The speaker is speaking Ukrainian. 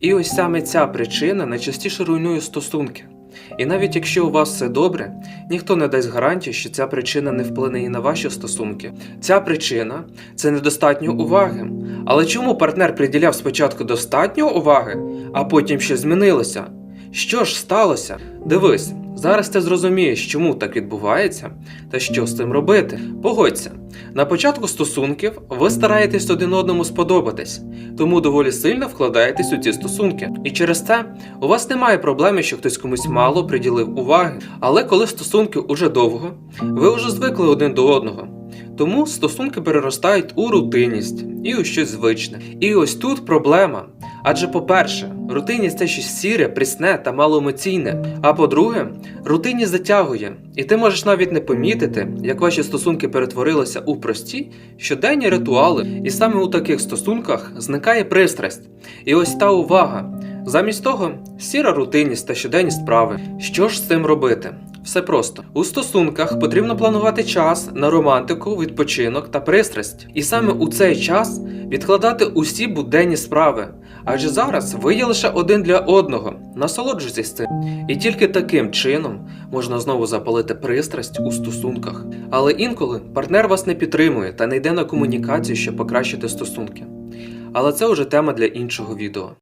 І ось саме ця причина найчастіше руйнує стосунки. І навіть якщо у вас все добре, ніхто не дасть гарантії, що ця причина не вплине і на ваші стосунки. Ця причина це недостатньо уваги. Але чому партнер приділяв спочатку достатньо уваги, а потім ще змінилося? Що ж сталося? Дивись, зараз ти зрозумієш, чому так відбувається та що з цим робити. Погодься, на початку стосунків ви стараєтесь один одному сподобатись, тому доволі сильно вкладаєтесь у ці стосунки. І через це у вас немає проблеми, що хтось комусь мало приділив уваги. Але коли стосунки уже довго, ви вже звикли один до одного. Тому стосунки переростають у рутинність і у щось звичне. І ось тут проблема. Адже, по-перше, рутинність це щось сіре, прісне та малоемоційне. А по-друге, рутинність затягує, і ти можеш навіть не помітити, як ваші стосунки перетворилися у прості щоденні ритуали. І саме у таких стосунках зникає пристрасть. І ось та увага. Замість того, сіра рутинність та щоденні справи. Що ж з цим робити? Все просто у стосунках потрібно планувати час на романтику, відпочинок та пристрасть, і саме у цей час відкладати усі буденні справи. Адже зараз ви є лише один для одного. Насолоджуйтесь цим. І тільки таким чином можна знову запалити пристрасть у стосунках. Але інколи партнер вас не підтримує та не йде на комунікацію, щоб покращити стосунки. Але це вже тема для іншого відео.